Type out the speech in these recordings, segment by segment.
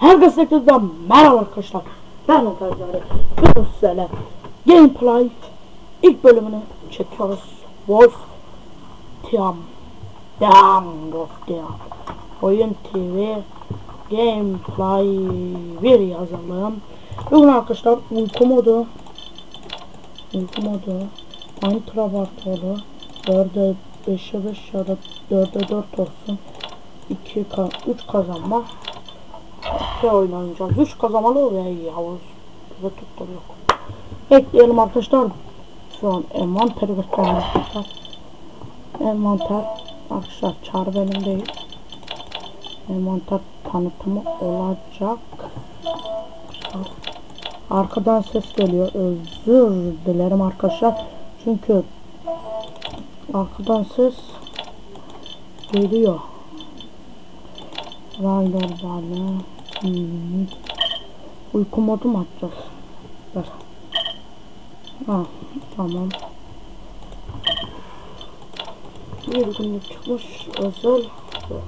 Herkese tekrardan merhaba arkadaşlar. Ben Otaycari. Bugün sizlerle gameplay ilk bölümünü çekiyoruz. Wolf Team. Team Wolf Team. Oyun TV Gameplay 1 yazalım. Bugün arkadaşlar uyku modu uyku modu Antrabartolu 4'e 5'e 5 ya da 4'e 4 olsun 2 ka 3 kazanma şey oynayacağız. 3 kazanmalı ve Yavuz ve tuttur yok. Bekleyelim arkadaşlar. Şu an envanteri göstereyim arkadaşlar envanter arkadaşlar çağrı benim değil envanter tanıtımı olacak. Arkadan ses geliyor. Özür dilerim arkadaşlar. Çünkü arkadan ses geliyor. Rider bana hmm. uyku modu mu atacağız? Ver ha tamam. Bir günlük çıkmış özel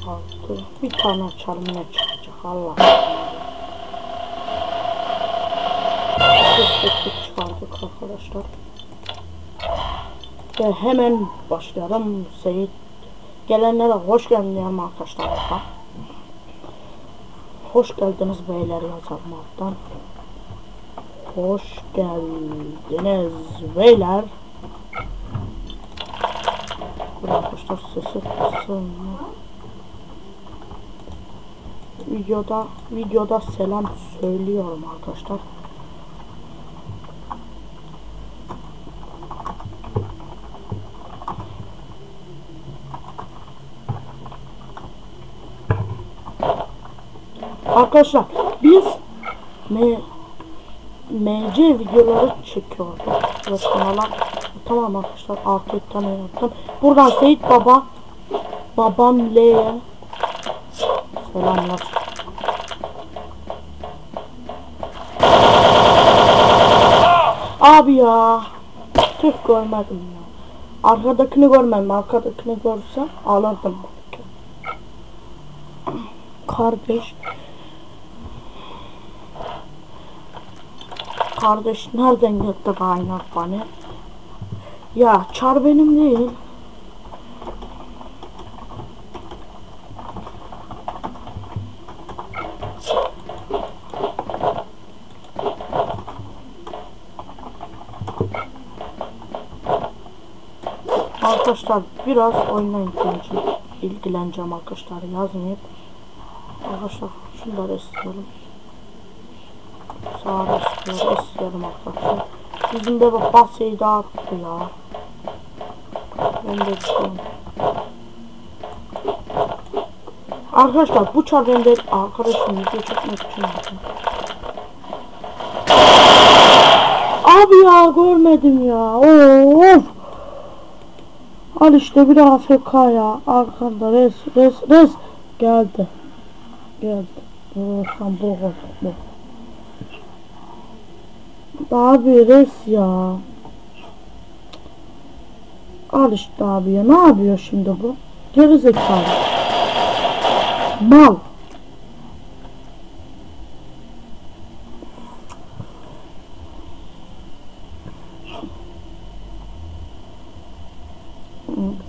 altı. Bir tane açalım ne çıkacak? Allah Tek çıkardık arkadaşlar. Ve hemen başlayalım. Seyit gelenlere hoş geldiniz arkadaşlar hoş geldiniz beyler yazalım hoş geldiniz beyler. Arkadaşlar sesi kısın. Videoda videoda selam söylüyorum arkadaşlar Arkadaşlar biz MC videoları çekiyorduk. Ve kanala tamam arkadaşlar tane yaptım. Buradan Seyit Baba babam L'ye selamlar. Abi ya tüh görmedim ya. Arkadakini görmedim. Arkadakini görsem alırdım. Kardeş Kardeş nereden gitti kaynak bana? Ya çar benim değil. Arkadaşlar biraz oyuna ilgileneceğim, ilgileneceğim arkadaşlar yazmayıp Arkadaşlar şunları istiyorum Sağ istiyorum, istiyorum arkadaşlar Bizim de bak bahseyi dağıttı ya. Ben de istiyorum Arkadaşlar bu çar ben de arkadaşım video çekmek için yaptım Abi ya görmedim ya. Of! Al işte bir AFK ya. Arkanda res res res. Geldi. Geldi. Olsam bu bu Abi res ya Al işte abi ya ne yapıyor şimdi bu Geri zekalı Mal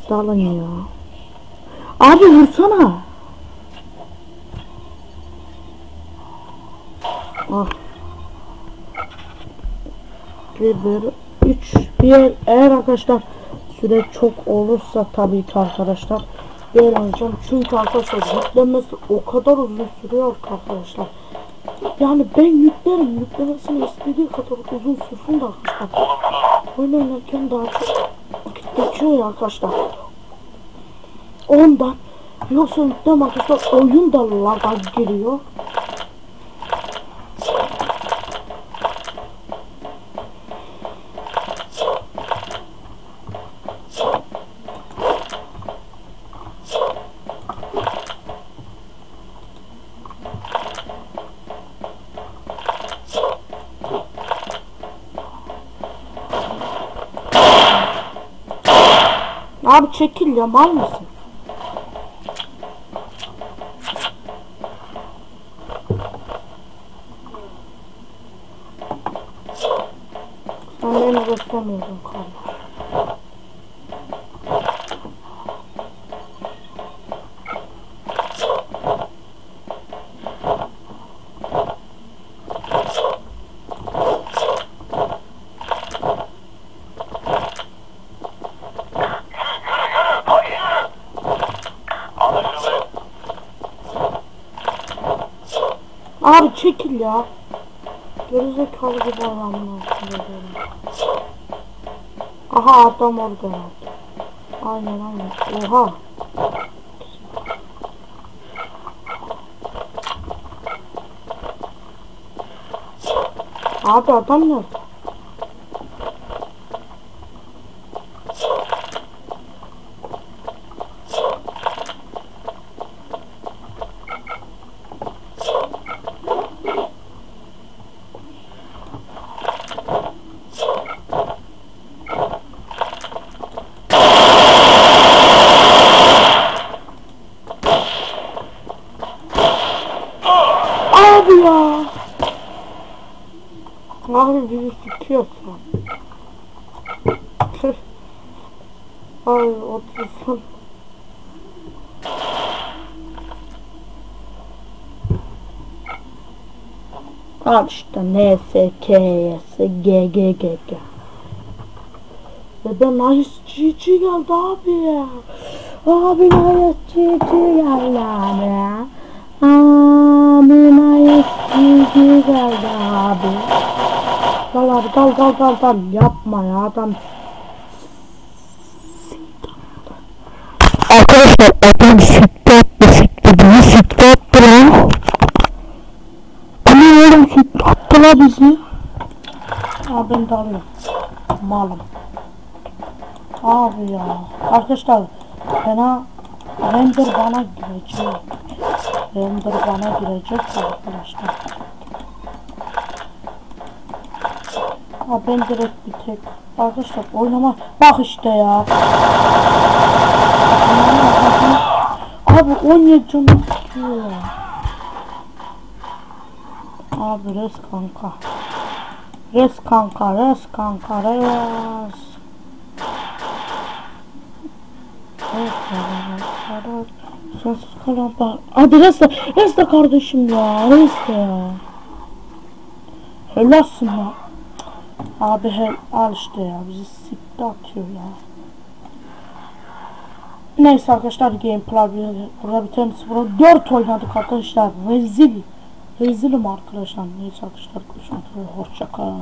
Dalın ya. Abi vursana. Ah. Bir, bir, üç, bir. Eğer arkadaşlar süre çok olursa tabii ki arkadaşlar bir oynayacağım. Çünkü arkadaşlar yüklenmesi o kadar uzun sürüyor arkadaşlar. Yani ben yüklerim. Yüklemesini istediği kadar uzun sürsün de arkadaşlar. Oyun oynarken daha çok vakit geçiyor ya arkadaşlar. Ondan yoksa yüklem arkadaşlar oyun da laga giriyor. Abi çekil ya mal mısın? Ben benim dostum oldum kardeşim. Çekil ya. Gerizekalı gibi altında böyle. Aha adam orada. Aynen aynen. Oha. Abi adam nerede? Abi ya. Tüh. Ay otursun. Al işte N, S, K, S, G, G, G, G. Ve de nice GG geldi abi. Abi nice GG geldi abi. Abi nice GG geldi abi. Dal abi dal dal dal dal yapma ya adam. Arkadaşlar adam sikti attı sikti bizi sikti attı lan. Ne oğlum sikti attı la bizi. Abi ben de alıyorum. Malım. Abi ya. Arkadaşlar fena render bana girecek. Render bana girecek arkadaşlar. Abi ben direkt tek. Arkadaşlar oynama. Bak işte ya. Abi 17 canı tutuyor ya. Abi res kanka. Res kanka, res kanka, res. Sonsuz kalan bak. Abi res de, res de kardeşim ya, res de ya. Helalsin ya. Abi hel, al işte ya, bizi sikti atıyor ya. Neyse arkadaşlar gameplay burada biten 0 4 oynadık arkadaşlar. Rezil. Rezilim arkadaşlar. Neyse arkadaşlar görüşmek üzere. Hoşça kalın